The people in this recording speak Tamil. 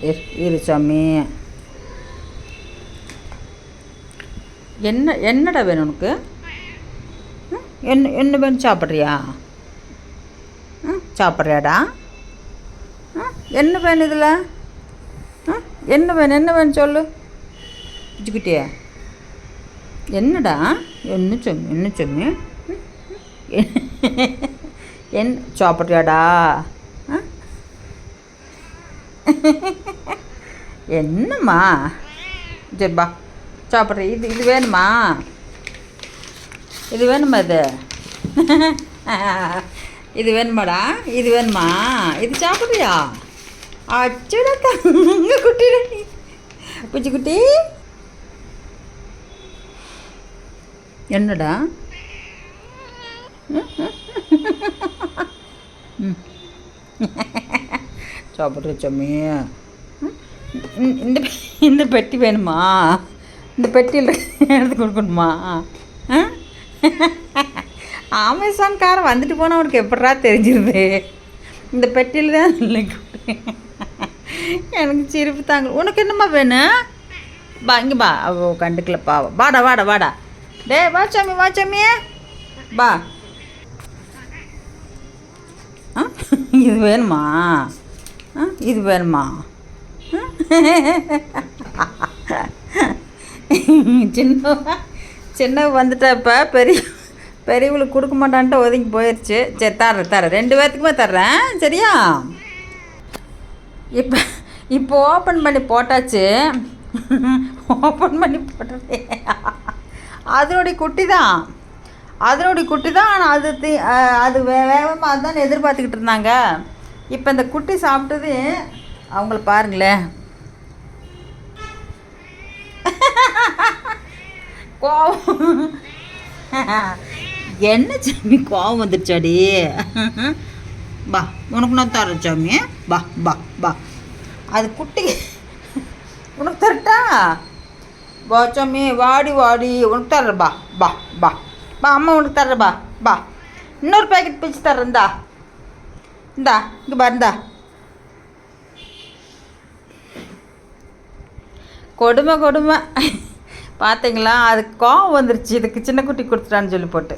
இரு சாமி. என்ன என்னடா வேணும் உனக்கு? என்ன என்ன வேணும் சாப்பிட்றியா? சாப்பிட்றியாடா? என்ன வேணும் இதில்? என்ன வேணும் என்ன வேணும் சொல்லு. பிச்சுக்கிட்டியா என்னடா? என்ன சொம்மி என்ன சொம்மி என் சாப்பிட்றியாடா? என்னம்மா? ஜெப்பா பா சாப்பிட்ற இது இது வேணுமா? இது வேணுமா இது? இது வேணுமாடா? இது வேணுமா? இது சாப்பிட்றியா? அச்சுடா தங்க குட்டிடா பூச்சி குட்டி. என்னடா? ம். சாப்பிட்ற சாமி இந்த- இந்த இந்த பெட்டி வேணுமா? இந்த பெட்டியில் எடுத்து கொடுக்கணுமா? அமேசான்காரன் வந்துட்டு போனால் அவனுக்கு எப்படா தெரிஞ்சிருது? இந்த பெட்டியில் தான் இல்லை எனக்கு சிரிப்பு தாங்க. உனக்கு என்னம்மா வேணும்? பா இங்கே பா அவ கண்டுக்கல பாவம். வாடா வாடா வாடா. டேய் வா சாமி வா சாமியே பா இது வேணுமா? இது வேணுமா? சின்ன சின்ன வந்துட்டா இப்போ பெரிய பெரியவளுக்கு கொடுக்க மாட்டான்ட்டு ஒதுங்கி போயிடுச்சு சரி தர்றேன் தரேன் ரெண்டு பேர்த்துக்குமே தர்றேன். சரியா? இப்போ இப்போ ஓப்பன் பண்ணி போட்டாச்சு. ஓப்பன் பண்ணி போட்டது. அதனுடைய குட்டி தான் அதனுடைய குட்டி தான் ஆனால் அது அது வே வேகமாக அதுதான் எதிர்பார்த்துக்கிட்டு இருந்தாங்க. இப்போ இந்த குட்டி சாப்பிட்டது அவங்கள பாருங்களேன். கோவம். என்ன சாமி கோவம் வந்துருச்சாடி? பா உனக்கு நான் தரேன் சாமி. பா பா பா அது குட்டி உனக்கு தரட்டா? வா சாமி வாடி வாடி உனக்கு தர்றேன். பா பா பா பா அம்மா உனக்கு தர்றேன் பா பா இன்னொரு பேக்கெட் பிச்சு தர்றேன்டா இந்தா இங்கே பாருந்தா கொடுமை கொடுமை. பார்த்தீங்களா அதுக்கு கோவம் வந்துருச்சு. இதுக்கு சின்ன குட்டி கொடுத்துட்டான்னு சொல்லி போட்டு.